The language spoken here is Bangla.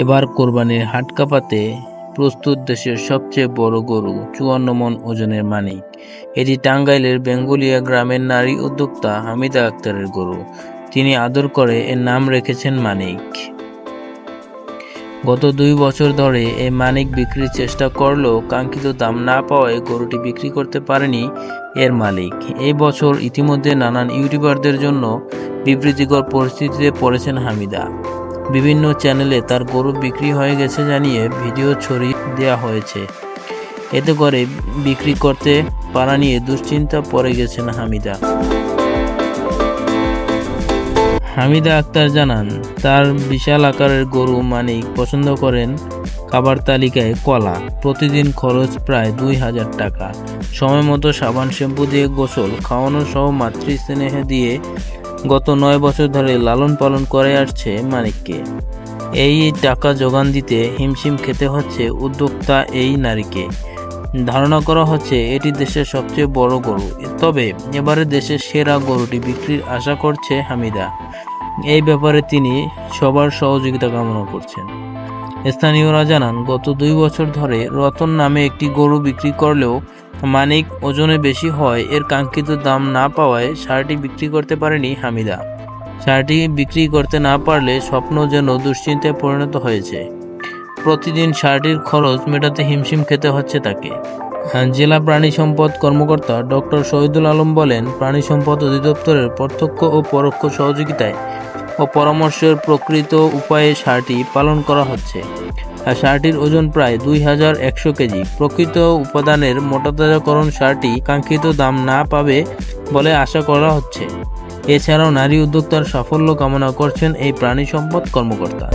এবার কোরবানির হাট কাঁপাতে প্রস্তুত দেশের সবচেয়ে বড় গরু চুয়ান্ন মন ওজনের মানিক। এটি টাঙ্গাইলের বেঙ্গুলিয়া গ্রামের নারী উদ্যোক্তা হামিদা আক্তারের গরু। তিনি আদর করে এর নাম রেখেছেন মানিক। গত দুই বছর ধরে এই মানিক বিক্রির চেষ্টা করলেও কাঙ্ক্ষিত দাম না পাওয়ায় গরুটি বিক্রি করতে পারেনি এর মালিক। এই বছর ইতিমধ্যে নানান ইউটিউবারদের জন্য বিবৃতিকর পরিস্থিতিতে পড়েছেন হামিদা। বিভিন্ন চ্যানেলে তার গরু বিক্রি হয়ে গেছে জানিয়ে ভিডিও ছড়িয়ে দেওয়া হয়েছে। এতে করে বিক্রি করতে পারা নিয়ে দুশ্চিন্তা পড়ে গেছেন হামিদা। হামিদা আক্তার জানান, তার বিশাল আকারের গরু মানিক পছন্দ করেন খাবার তালিকায় কলা। প্রতিদিন খরচ প্রায় দুই হাজার টাকা। সময় মতো সাবান শ্যাম্পু দিয়ে গোসল, খাওয়ানো সহ মাতৃস্নেহে দিয়ে গত নয় বছর ধরে লালন পালন করে আসছে মানিককে। এই টাকা যোগান দিতে হিমশিম খেতে হচ্ছে উদ্যোক্তা এই নারীকে। ধারণা করা হচ্ছে এটি দেশের সবচেয়ে বড় গরু। তবে এবারে দেশের সেরা গরুটি বিক্রির আশা করছে হামিদা। এই ব্যাপারে তিনি সবার সহযোগিতা কামনা করছেন। স্থানীয়রা জানান, গত দুই বছর ধরে রতন নামে একটি গরু বিক্রি করলেও মানিক ওজনে বেশি হয়, এর কাঙ্ক্ষিত দাম না পাওয়ায় শাড়িটি বিক্রি করতে পারেনি হামিদা। শাড়িটি বিক্রি করতে না পারলে স্বপ্ন যেন দুশ্চিন্তায় পরিণত হয়েছে। প্রতিদিন শাড়িটির খরচ মেটাতে হিমশিম খেতে হচ্ছে তাকে। জেলা প্রাণী সম্পদ কর্মকর্তা ডক্টর শহীদুল আলম বলেন, প্রাণী সম্পদ অধিদপ্তরের প্রত্যক্ষ ও পরোক্ষ সহযোগিতায় ও পরামর্শের প্রকৃত উপায়ে সারটি পালন করা হচ্ছে। সারটির ওজন প্রায় দুই হাজার একশো কেজি। প্রকৃত উপাদানের মোটাতাজাকরণ সারটি কাঙ্ক্ষিত দাম না পাবে বলে আশা করা হচ্ছে। এছাড়াও নারী উদ্যোক্তার সাফল্য কামনা করছেন এই প্রাণী সম্পদ কর্মকর্তা।